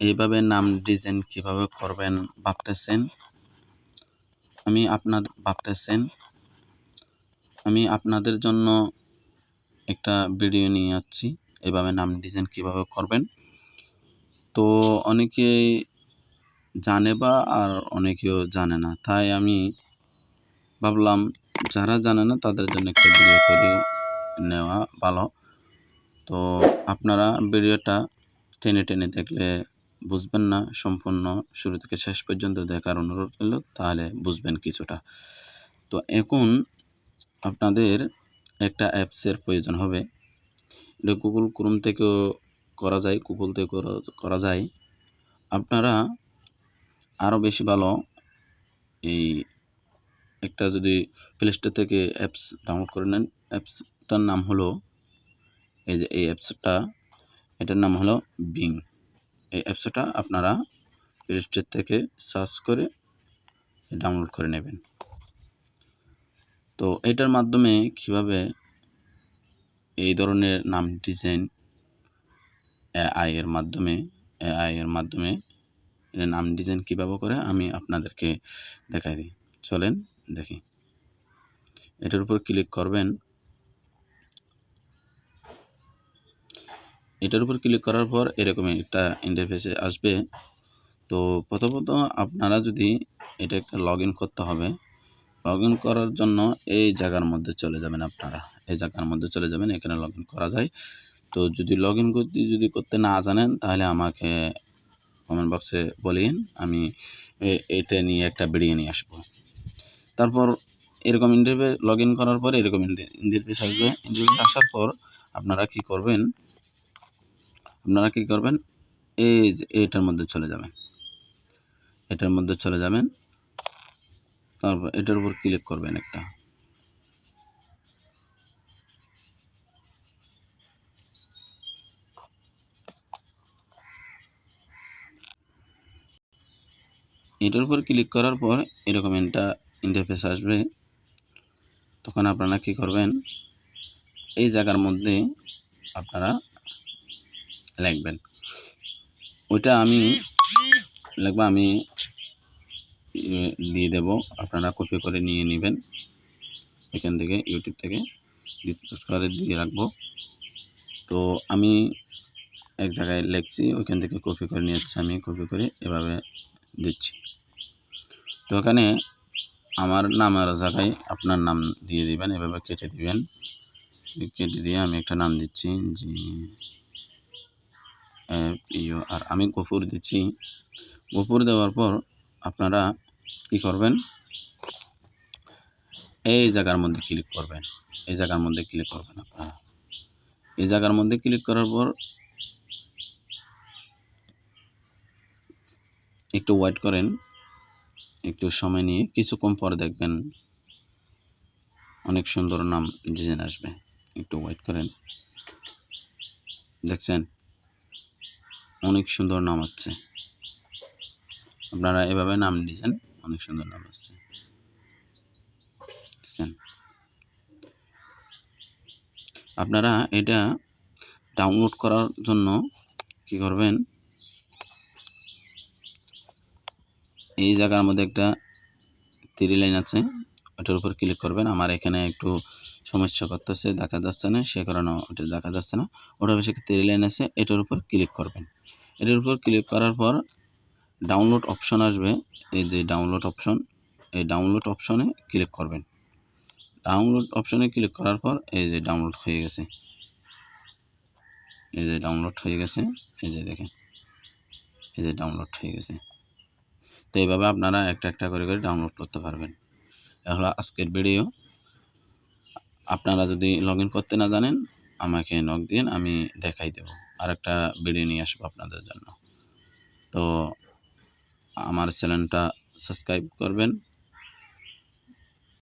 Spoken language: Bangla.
এইভাবে নাম ডিজাইন কীভাবে করবেন ভাবতেছেন? আমি আপনার ভাবতেছেন। আমি আপনাদের জন্য একটা ভিডিও নিয়ে যাচ্ছি এভাবে নাম ডিজাইন কীভাবে করবেন। তো অনেকেই জানে বা আর অনেকেও জানে না, তাই আমি ভাবলাম যারা জানে না তাদের জন্য একটা ভিডিও করে নেওয়া ভালো। তো আপনারা ভিডিওটা টেনে টেনে দেখলে বুঝবেন না, সম্পূর্ণ শুরু থেকে শেষ পর্যন্ত দেখার অনুরোধ করল তাহলে বুঝবেন কিছুটা। তো এখন আপনাদের একটা অ্যাপসের প্রয়োজন হবে। এটা গুগল ক্রোম থেকেও করা যায় গুগল থেকে করা যায়। আপনারা আরও বেশি ভালো এই একটা যদি প্লে স্টোর থেকে অ্যাপস ডাউনলোড করে নেন অ্যাপসটার নাম হলো, এই যে এই অ্যাপসটা এটার নাম হলো বিং এই অ্যাপসটা আপনারা প্লে স্টোর থেকে সার্চ করে ডাউনলোড করে নেবেন। তো এটার মাধ্যমে কীভাবে এই ধরনের নাম ডিজাইন এআই এর মাধ্যমে এআই এর মাধ্যমে নাম ডিজাইন কীভাবে করে আমি আপনাদেরকে দেখাই দিই। চলেন দেখি। এটার উপর ক্লিক করবেন। এটার উপর ক্লিক করার পর এরকম একটা ইন্টারফেসে আসবে। তো প্রথমত আপনারা যদি এটা একটা লগ করতে হবে লগ করার জন্য এই জায়গার মধ্যে চলে যাবেন আপনারা। এই জায়গার মধ্যে চলে যাবেন, এখানে লগ করা যায়। তো যদি লগ ইন করতে, যদি করতে না জানেন, তাহলে আমাকে কমেন্ট বক্সে বলিন, আমি এটা নিয়ে একটা ভিডিও নিয়ে আসব। তারপর এরকম ইন্টারভিউ লগ ইন করার পর এরকম ইন্টারভিউ আসবে। ইন্টারভিউ আসার পর আপনারা কি করবেন আপনারা কি করবেন? এই যে এটার মধ্যে চলে যাবেন। এটার মধ্যে চলে যাবেন। তারপর এটার উপর ক্লিক করবেন একটা। এটার উপর ক্লিক করার পর এরকম একটা ইন্টারফেস আসবে। তখন আপনারা কি করবেন? এই জায়গার মধ্যে আপনারা লিখবেন ওইটা আমি লিখব আমি দিয়ে দেব। আপনারা কপি করে নিয়ে নেবেন। এখান থেকে ইউটিউব থেকে। করে দিয়ে রাখব। তো আমি এক জায়গায় লিখছি, ওইখান থেকে কপি করে নিয়েছি আমি কপি করে এভাবে দিচ্ছি। তো ওখানে আমার নামের জায়গায় আপনার নাম দিয়ে দিবেন, এভাবে কেটে দিবেন। কেটে দিয়ে আমি একটা নাম দিচ্ছি ইউ আর আমি গফুর দিচ্ছি। গফুর দেওয়ার পর আপনারা কি করবেন? এই জায়গার মধ্যে ক্লিক করবেন। এই জায়গার মধ্যে ক্লিক করবেন আপনারা। এই জায়গার মধ্যে ক্লিক করার পর একটু ওয়েট করেন। একটু সময় নিয়ে কিছুক্ষণ পর দেখবেন অনেক সুন্দর নাম ডিজাইন আসবে। একটু ওয়েট করেন। দেখছেন? অনেক সুন্দর নাম হচ্ছে। আপনারা এভাবে নাম দিয়েছেন, অনেক সুন্দর নাম আসছে আপনারা এটা ডাউনলোড করার জন্য কি করবেন? এই জায়গার মধ্যে একটা তিরি লাইন আছে, ওটার উপর ক্লিক করবেন। আমার এখানে একটু সমস্যা করতেছে, দেখা যাচ্ছে না, সে কারণে ওটা দেখা যাচ্ছে না। ওটা বেশি তিরি লাইন আছে, এটার উপর ক্লিক করবেন। এটার উপর ক্লিক করার পর ডাউনলোড অপশন আসবে, এই যে ডাউনলোড অপশন এই ডাউনলোড অপশনে ক্লিক করবেন। ডাউনলোড অপশনে ক্লিক করার পর এই যে ডাউনলোড হয়ে গেছে। এই যে ডাউনলোড হয়ে গেছে, এই যে দেখেন, এই যে ডাউনলোড হয়ে গেছে। তো এইভাবে আপনারা একটা একটা করে করে ডাউনলোড করতে পারবেন। এ হলো আজকের ভিডিও আপনারা যদি লগ ইন করতে না জানেন, আমাকে নক দিন, আমি দেখাই দেব। আর একটা ভিডিও নিয়ে আসব আপনাদের জন্য। তো আমার চ্যানেলটা সাবস্ক্রাইব করবেন।